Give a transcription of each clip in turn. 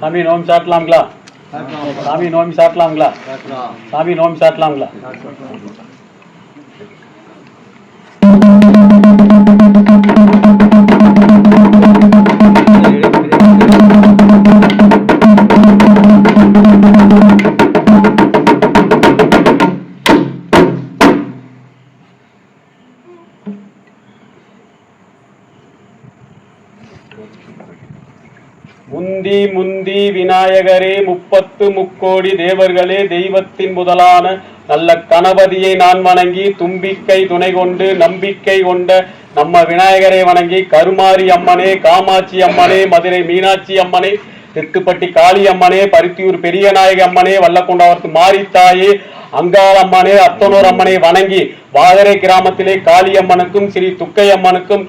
சாமி நோம்பி சாட்டலாங்களா சாமி நோம்பி சாட்டலாங்களா சாமி நோம்பி சாட்டலாங்களா முந்தி முந்தி விநாயகரே முப்பத்து முக்கோடி தேவர்களே தெய்வத்தின் முதலான நல்ல கணபதியை நான் வணங்கி தும்பிக்கை துணை கொண்டு நம்பிக்கை கொண்ட நம்ம விநாயகரை வணங்கி கருமாரி அம்மனே காமாட்சி அம்மனே மதுரை மீனாட்சி அம்மனே தெத்துப்பட்டி காளி அம்மனே பருத்தியூர் பெரியநாயக அம்மனே வல்லக்குண்டாவரத்து மாரித்தாயே அங்காள் அம்மனே அத்தனூர் அம்மனை வணங்கி வாகரை கிராமத்திலே காளியம்மனுக்கும் ஸ்ரீ துக்கை அம்மனுக்கும்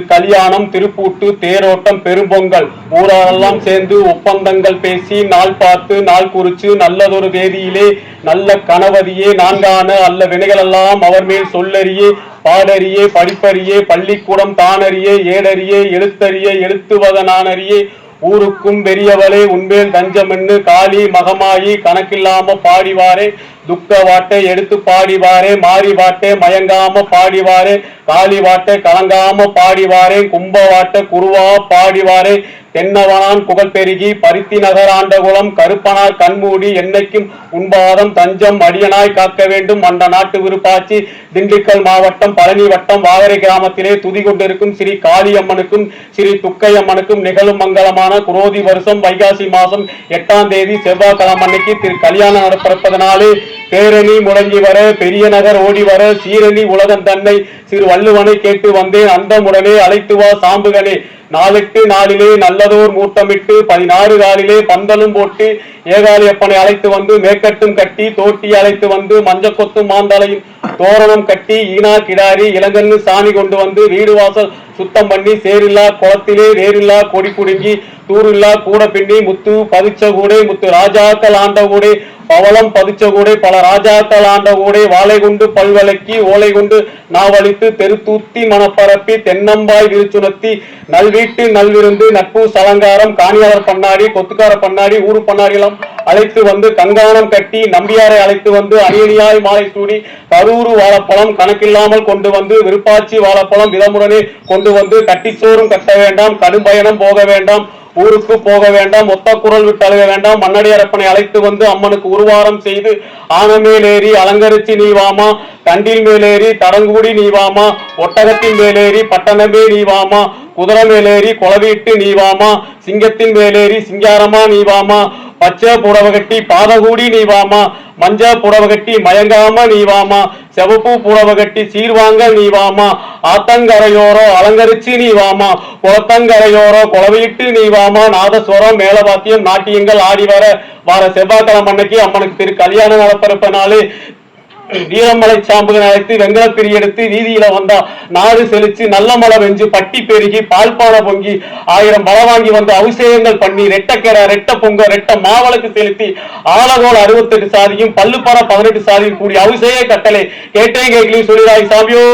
கல்யாணம் திருப்பூட்டு தேரோட்டம் பெரும்பொங்கல். ஊரெல்லாம் சேர்ந்து ஒப்பந்தங்கள் பேசி நாள் பார்த்து நாள் குறிச்சு நல்லதொரு தேதியிலே நல்ல கணவதியே நான்கான அல்ல வினைகளெல்லாம் அவர் மேல் சொல்லறியே பாடறியே படிப்பறியே பள்ளிக்கூடம் தானறியே ஏடறியே எழுத்தறியே எழுத்துவதனானறியே ஊருக்கும் பெரியவளே உன்மேல் தஞ்சமென்னு காளி மகமாயி கணக்கில்லாம பாடிவாரே துக்க வாட்டை எடுத்து பாடிவாரே மாறி வாட்டை மயங்காம பாடிவாரே காளி வாட்டை கலங்காம பாடிவாரே கும்ப வாட்டை குருவா பாடிவாரே தென்னவனான் புகழ் பெருகி பருத்தி நகராண்டகுளம் கருப்பனார் கண்மூடி என்னைக்கும் உண்பாதம் தஞ்சம் அடியனாய் காக்க வேண்டும் அந்த நாட்டு விருப்பாச்சி. திண்டுக்கல் மாவட்டம் பழனி வட்டம் வாகரை கிராமத்திலே துதி கொண்டிருக்கும் ஸ்ரீ காளியம்மனுக்கும் ஸ்ரீ துக்கையம்மனுக்கும் நிகழும் மங்களமான குரோதி வருஷம் வைகாசி மாசம் எட்டாம் தேதி செவ்வாய்க்கிழமை அன்னைக்கு திரு கல்யாணம் நடப்பிறப்பதனாலே பேரணி முடங்கி வர பெரிய நகர் ஓடி வர சீரணி உலகம் தன்னை சிறு வள்ளுவனை கேட்டு வந்தேன். அந்தமுடனே அழைத்து வா சாம்புகனே. நாலெட்டு நாளிலே நல்லதோர் மூட்டமிட்டு பதினாறு காலிலே பந்தலும் போட்டு ஏகாலியப்பனை அழைத்து வந்து மேற்கட்டும் கட்டி தோட்டி அழைத்து வந்து மஞ்ச கொத்தும் மாந்தலையும் தோரணம் கட்டி ஈனா கிடாரி இளங்கன்னு சாணி கொண்டு வந்து வீடு வாசல் சுத்தம் பண்ணி சேரில்லா குளத்திலே வேரில்லா கொடி குடுங்கி தூரில்லா கூட பின்னி முத்து பதிச்ச கூடை முத்து ராஜாக்கள் ஆண்ட கூடை பவளம் பதிச்ச கூடை பல ராஜாக்கள் ஆண்ட கூடை வாழை கொண்டு பல்வழக்கி ஓலை கொண்டு நாவழித்து தெருத்தூத்தி மனப்பரப்பி தென்னம்பாய் விருச்சுணத்தி நல்வீட்டு நல்விருந்து நட்பு சலங்காரம் காணியாளர் பண்ணாடி கொத்துக்கார பண்ணாடி ஊரு பண்ணாடி எல்லாம் அழைத்து வந்து கங்காணம் கட்டி நம்பியாரை அழைத்து வந்து அணியணியாய் மாலை சூடி கரூரு வாழைப்பழம் கணக்கில்லாமல் கொண்டு வந்து விருப்பாச்சி வாழைப்பழம் விதமுடனே கொண்டு வந்து கட்டிச்சோறும் கட்ட வேண்டாம் கடும் பயணம் போக வேண்டாம் ஊருக்கு போக வேண்டாம் ஒத்த குரல் விட்டு அழுக வேண்டாம். மன்னடியரப்பனை அழைத்து வந்து அம்மனுக்கு உருவாரம் செய்து ஆனமேலேறி அலங்கரிச்சு நீ வாமா கண்டில் மேலேறி தரங்குடி நீ வாமா ஒட்டகத்தின் மேலேறி பட்டணமே நீ வாமா குதிரை மேலேறி குளவீட்டு நீ வாமா சிங்கத்தின் மேலேறி சிங்காரமா நீ வாமா பச்சை புடவை கட்டி பாதகூடி நீ வாமா மஞ்ச புடவை கட்டி மயங்காம நீ வாமா செவப்பு புடவை கட்டி சீர்வாங்க நீ வாமா ஆத்தங்கரையோரோ அலங்கரிச்சு நீ வாமா குளத்தங்கரையோரோ குளவையிட்டு நீ வாமா நாதஸ்வரம் மேலவாத்தியம் நாட்டியங்கள் ஆடி வர வார செவ்வாய்க்கிழமை அன்னைக்கு அம்மனுக்கு திரு கல்யாணம் நடப்பிறப்பனாலே வீரமலை சாம்புகள் அழைத்து வெங்கலத்திரி எடுத்து வீதியில வந்தா நாடு செழிச்சு நல்ல மழை வெஞ்சு பட்டி பெருகி பால்பானை பொங்கி ஆயிரம் பல வாங்கி வந்து அபிஷேகங்கள் பண்ணி ரெட்டக்கரை ரெட்ட பொங்க ரெட்ட மாவளுக்கு செலுத்தி ஆலகோல் அறுபத்தெட்டு சாதியும் பல்லுப்பார பதினெட்டு சாதியும் கூடிய அபிஷேக கட்டளை. கேட்டே கேட்கலையும் சொல்லிடாய் சாமியோ.